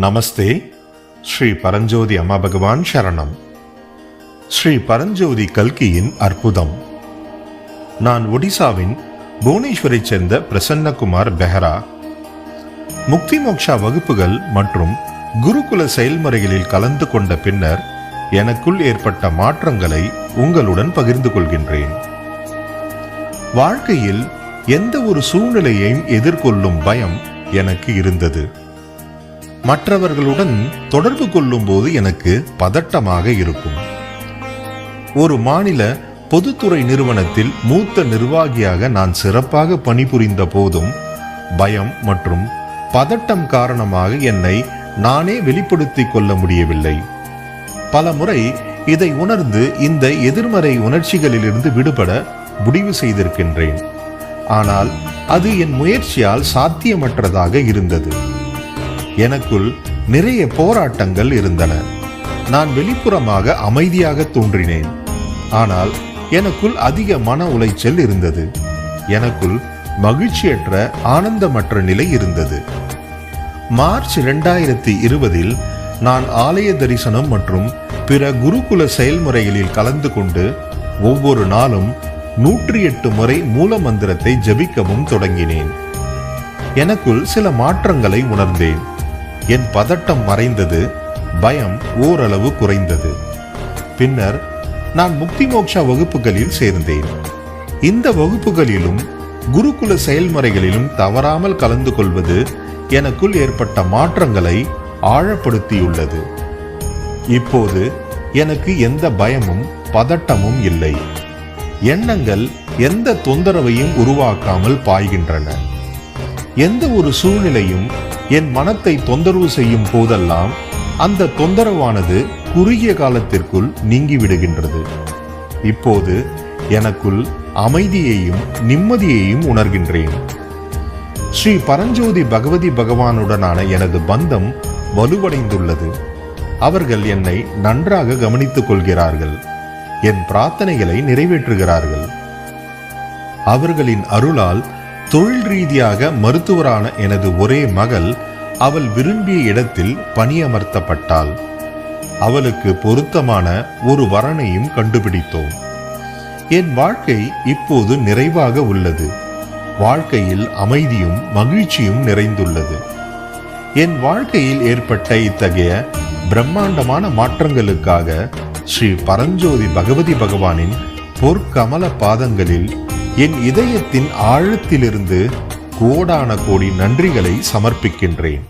நமஸ்தே. ஸ்ரீ பரஞ்சோதி அம்மா பகவான் சரணம். ஸ்ரீ பரஞ்சோதி கல்கியின் அற்புதம். நான் ஒடிசாவின் புவனேஸ்வரைச் சேர்ந்த பிரசன்னகுமார் பெஹரா. முக்தி மோக்ஷா வகுப்புகள் மற்றும் குருகுல செயல்முறைகளில் கலந்து கொண்ட பின்னர் எனக்குள் ஏற்பட்ட மாற்றங்களை உங்களுடன் பகிர்ந்து கொள்கின்றேன். வாழ்க்கையில் எந்த ஒரு சூழ்நிலையையும் எதிர்கொள்ளும் பயம் எனக்கு இருந்தது. மற்றவர்களுடன் தொடர்பு கொள்ளும்போது எனக்கு பதட்டமாக இருக்கும். ஒரு மாநில பொதுத்துறை நிறுவனத்தில் மூத்த நிர்வாகியாக நான் சிறப்பாக பணிபுரிந்த போதும் பயம் மற்றும் பதட்டம் காரணமாக என்னை நானே வெளிப்படுத்திக் கொள்ள முடியவில்லை. பல முறை இதை உணர்ந்து இந்த எதிர்மறை உணர்ச்சிகளிலிருந்து விடுபட முடிவு செய்திருக்கின்றேன். ஆனால் அது என் முயற்சியால் சாத்தியமற்றதாக இருந்தது. எனக்குள் நிறைய போராட்டங்கள் இருந்தன. நான் வெளிப்புறமாக அமைதியாக தோன்றினேன். ஆனால் எனக்குள் அதிக மன உளைச்சல் இருந்தது. எனக்குள் மகிழ்ச்சியற்ற ஆனந்தமற்ற நிலை இருந்தது. மார்ச் இரண்டாயிரத்தி இருபதில் நான் ஆலய தரிசனம் மற்றும் பிற குருகுல செயல்முறைகளில் கலந்து கொண்டு ஒவ்வொரு நாளும் நூற்றி எட்டு முறை மூல மந்திரத்தை ஜபிக்கவும் தொடங்கினேன். எனக்குள் சில மாற்றங்களை உணர்ந்தேன். என் பதட்டம் மறைந்தது பயம் ஓரளவு குறைந்தது. பின்னர் நான் முக்தி மோக்ஷா வகுப்புகளில் சேர்ந்தேன். இந்த வகுப்புகளிலும் குருகுல செயல்முறைகளிலும் தவறாமல் கலந்து கொள்வது எனக்குள் ஏற்பட்ட மாற்றங்களை ஆழப்படுத்தியுள்ளது. இப்போது எனக்கு எந்த பயமும் பதட்டமும் இல்லை. எண்ணங்கள் எந்த தொந்தரவையும் உருவாக்காமல் பாய்கின்றன. எந்த ஒரு சூழ்நிலையும் என் மனத்தை தொந்தரவு செய்யும் போதெல்லாம் அந்த தொந்தரவானது குறுகிய காலத்திற்குள் நீங்கிவிடுகின்றது. இப்போது எனக்குள் அமைதியையும் நிம்மதியையும் உணர்கின்றேன். ஸ்ரீ பரஞ்சோதி பகவதி பகவானுடனான எனது பந்தம் வலுவடைந்துள்ளது. அவர்கள் என்னை நன்றாக கவனித்துக் கொள்கிறார்கள். என் பிரார்த்தனைகளை நிறைவேற்றுகிறார்கள். அவர்களின் அருளால் தொழில் ரீதியாக மருத்துவரான எனது ஒரே மகள் அவள் விரும்பிய இடத்தில் பணியமர்த்தப்பட்டாள். அவளுக்கு பொருத்தமான ஒரு வரனையும் கண்டுபிடித்தோம். என் வாழ்க்கை இப்போது நிறைவாக உள்ளது. வாழ்க்கையில் அமைதியும் மகிழ்ச்சியும் நிறைந்துள்ளது. என் வாழ்க்கையில் ஏற்பட்ட இத்தகைய பிரம்மாண்டமான மாற்றங்களுக்காக ஸ்ரீ பரஞ்சோதி பகவதி பகவானின் பொற்கமல பாதங்களில் என் இதயத்தின் ஆழத்திலிருந்து கோடான கோடி நன்றிகளை சமர்ப்பிக்கின்றேன்.